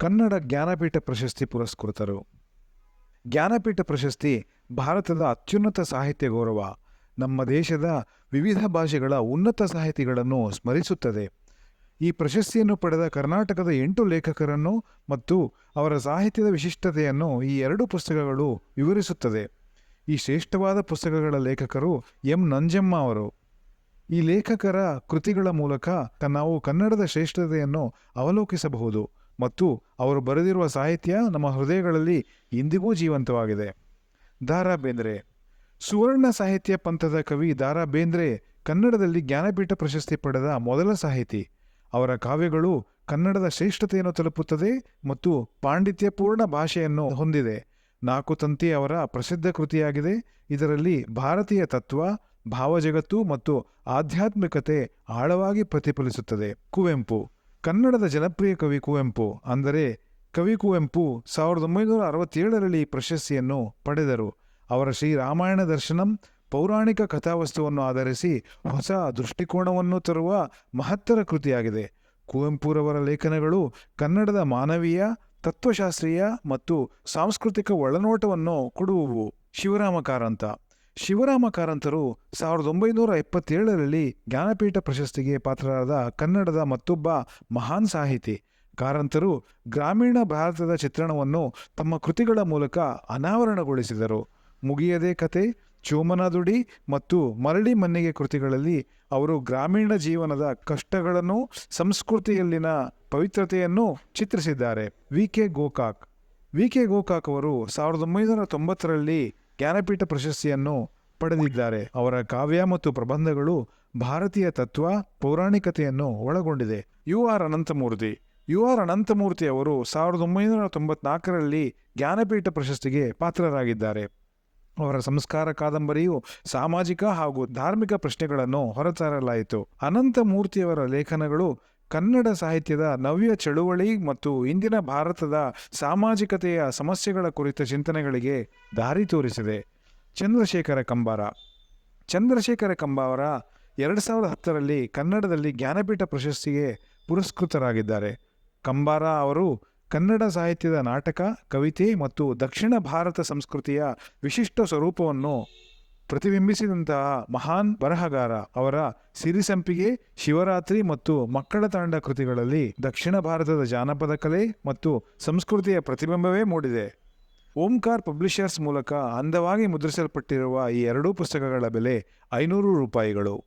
ಕನ್ನಡ ಜ್ಞಾನಪೀಠ ಪ್ರಶಸ್ತಿ ಪುರಸ್ಕೃತರು. ಜ್ಞಾನಪೀಠ ಪ್ರಶಸ್ತಿ ಭಾರತದ ಅತ್ಯುನ್ನತ ಸಾಹಿತ್ಯ ಗೌರವ. ನಮ್ಮ ದೇಶದ ವಿವಿಧ ಭಾಷೆಗಳ ಉನ್ನತ ಸಾಹಿತಿಗಳನ್ನು ಸ್ಮರಿಸುತ್ತದೆ. ಈ ಪ್ರಶಸ್ತಿಯನ್ನು ಪಡೆದ ಕರ್ನಾಟಕದ ಎಂಟು ಲೇಖಕರನ್ನು ಮತ್ತು ಅವರ ಸಾಹಿತ್ಯದ ವಿಶಿಷ್ಟತೆಯನ್ನು ಈ ಎರಡು ಪುಸ್ತಕಗಳು ವಿವರಿಸುತ್ತದೆ. ಈ ಶ್ರೇಷ್ಠವಾದ ಪುಸ್ತಕಗಳ ಲೇಖಕರು ಎಂ. ನಂಜಮ್ಮ ಅವರು. ಈ ಲೇಖಕರ ಕೃತಿಗಳ ಮೂಲಕ ನಾವು ಕನ್ನಡದ ಶ್ರೇಷ್ಠತೆಯನ್ನು ಅವಲೋಕಿಸಬಹುದು. ಮತ್ತು ಅವರು ಬರೆದಿರುವ ಸಾಹಿತ್ಯ ನಮ್ಮ ಹೃದಯಗಳಲ್ಲಿ ಇಂದಿಗೂ ಜೀವಂತವಾಗಿದೆ. ದಾರಾ ಬೇಂದ್ರೆ ಸುವರ್ಣ ಸಾಹಿತ್ಯ ಪಂಥದ ಕವಿ ದಾರಾ ಬೇಂದ್ರೆ ಕನ್ನಡದಲ್ಲಿ ಜ್ಞಾನಪೀಠ ಪ್ರಶಸ್ತಿ ಪಡೆದ ಮೊದಲ ಸಾಹಿತಿ. ಅವರ ಕಾವ್ಯಗಳು ಕನ್ನಡದ ಶ್ರೇಷ್ಠತೆಯನ್ನು ತಲುಪುತ್ತದೆ ಮತ್ತು ಪಾಂಡಿತ್ಯಪೂರ್ಣ ಭಾಷೆಯನ್ನು ಹೊಂದಿದೆ. ನಾಲ್ಕು ತಂತಿ ಅವರ ಪ್ರಸಿದ್ಧ ಕೃತಿಯಾಗಿದೆ. ಇದರಲ್ಲಿ ಭಾರತೀಯ ತತ್ವ, ಭಾವಜಗತ್ತು ಮತ್ತು ಆಧ್ಯಾತ್ಮಿಕತೆ ಆಳವಾಗಿ ಪ್ರತಿಫಲಿಸುತ್ತದೆ. ಕುವೆಂಪು. ಕನ್ನಡದ ಜನಪ್ರಿಯ ಕವಿ ಕುವೆಂಪು ಅಂದರೆ ಕವಿ ಕುವೆಂಪು ಸಾವಿರದ ಒಂಬೈನೂರ ಅರವತ್ತೇಳರಲ್ಲಿ ಪ್ರಶಸ್ತಿಯನ್ನು ಪಡೆದರು. ಅವರ ಶ್ರೀರಾಮಾಯಣ ದರ್ಶನಂ ಪೌರಾಣಿಕ ಕಥಾವಸ್ತುವನ್ನು ಆಧರಿಸಿ ಹೊಸ ದೃಷ್ಟಿಕೋನವನ್ನು ತರುವ ಮಹತ್ತರ ಕೃತಿಯಾಗಿದೆ. ಕುವೆಂಪುರವರ ಲೇಖನಗಳು ಕನ್ನಡದ ಮಾನವೀಯ, ತತ್ವಶಾಸ್ತ್ರೀಯ ಮತ್ತು ಸಾಂಸ್ಕೃತಿಕ ಒಳನೋಟವನ್ನು ಕೊಡುವುವು. ಶಿವರಾಮ ಕಾರಂತ ಶಿವರಾಮ ಕಾರಂತರು ಸಾವಿರದ ಒಂಬೈನೂರ ಎಪ್ಪತ್ತೇಳರಲ್ಲಿ ಜ್ಞಾನಪೀಠ ಪ್ರಶಸ್ತಿಗೆ ಪಾತ್ರರಾದ ಕನ್ನಡದ ಮತ್ತೊಬ್ಬ ಮಹಾನ್ ಸಾಹಿತಿ. ಕಾರಂತರು ಗ್ರಾಮೀಣ ಭಾರತದ ಚಿತ್ರಣವನ್ನು ತಮ್ಮ ಕೃತಿಗಳ ಮೂಲಕ ಅನಾವರಣಗೊಳಿಸಿದರು. ಮುಗಿಯದೆ ಕತೆ ಚೋಮನದುಡಿ ಮತ್ತು ಮರಳಿ ಮನ್ನಿಗೆ ಕೃತಿಗಳಲ್ಲಿ ಅವರು ಗ್ರಾಮೀಣ ಜೀವನದ ಕಷ್ಟಗಳನ್ನು, ಸಂಸ್ಕೃತಿಯಲ್ಲಿನ ಪವಿತ್ರತೆಯನ್ನು ಚಿತ್ರಿಸಿದ್ದಾರೆ. V K Gokak. V K Gokak ಅವರು ಸಾವಿರದ ಒಂಬೈನೂರ ತೊಂಬತ್ತರಲ್ಲಿ ಜ್ಞಾನಪೀಠ ಪ್ರಶಸ್ತಿಯನ್ನು ಪಡೆದಿದ್ದಾರೆ. ಅವರ ಕಾವ್ಯ ಮತ್ತು ಪ್ರಬಂಧಗಳು ಭಾರತೀಯ ತತ್ವ, ಪೌರಾಣಿಕತೆಯನ್ನು ಒಳಗೊಂಡಿದೆ. U R Ananthamurthy. U R Ananthamurthy ಅವರು ಸಾವಿರದ ಒಂಬೈನೂರ ತೊಂಬತ್ನಾಲ್ಕರಲ್ಲಿ ಜ್ಞಾನಪೀಠ ಪ್ರಶಸ್ತಿಗೆ ಪಾತ್ರರಾಗಿದ್ದಾರೆ. ಅವರ ಸಂಸ್ಕಾರ ಕಾದಂಬರಿಯು ಸಾಮಾಜಿಕ ಹಾಗೂ ಧಾರ್ಮಿಕ ಪ್ರಶ್ನೆಗಳನ್ನು ಹೊರತರಲಾಯಿತು. ಅನಂತಮೂರ್ತಿಯವರ ಲೇಖನಗಳು ಕನ್ನಡ ಸಾಹಿತ್ಯದ ನವ್ಯ ಚಳುವಳಿ ಮತ್ತು ಇಂದಿನ ಭಾರತದ ಸಾಮಾಜಿಕತೆಯ ಸಮಸ್ಯೆಗಳ ಕುರಿತ ಚಿಂತನೆಗಳಿಗೆ ದಾರಿ ತೋರಿಸಿದೆ. ಚಂದ್ರಶೇಖರ ಕಂಬಾರ. ಚಂದ್ರಶೇಖರ ಕಂಬಾರ ಎರಡು ಸಾವಿರದ ಹತ್ತರಲ್ಲಿ ಕನ್ನಡದಲ್ಲಿ ಜ್ಞಾನಪೀಠ ಪ್ರಶಸ್ತಿಗೆ ಪುರಸ್ಕೃತರಾಗಿದ್ದಾರೆ. ಕಂಬಾರ ಅವರು ಕನ್ನಡ ಸಾಹಿತ್ಯದ ನಾಟಕ, ಕವಿತೆ ಮತ್ತು ದಕ್ಷಿಣ ಭಾರತ ಸಂಸ್ಕೃತಿಯ ವಿಶಿಷ್ಟ ಸ್ವರೂಪವನ್ನು ಪ್ರತಿಬಿಂಬಿಸಿದಂತಹ ಮಹಾನ್ ಬರಹಗಾರ ಅವರ ಸಿರಿಸಂಪಿಗೆ ಶಿವರಾತ್ರಿ ಮತ್ತು ಮಕ್ಕಳ ತಾಂಡ ಕೃತಿಗಳಲ್ಲಿ ದಕ್ಷಿಣ ಭಾರತದ ಜಾನಪದ ಕಲೆ ಮತ್ತು ಸಂಸ್ಕೃತಿಯ ಪ್ರತಿಬಿಂಬವೇ ಮೂಡಿದೆ. ಓಂಕಾರ್ ಪಬ್ಲಿಷರ್ಸ್ ಮೂಲಕ ಅಂದವಾಗಿ ಮುದ್ರಿಸಲ್ಪಟ್ಟಿರುವ ಈ ಎರಡೂ ಪುಸ್ತಕಗಳ ಬೆಲೆ ಐನೂರು ರೂಪಾಯಿಗಳು.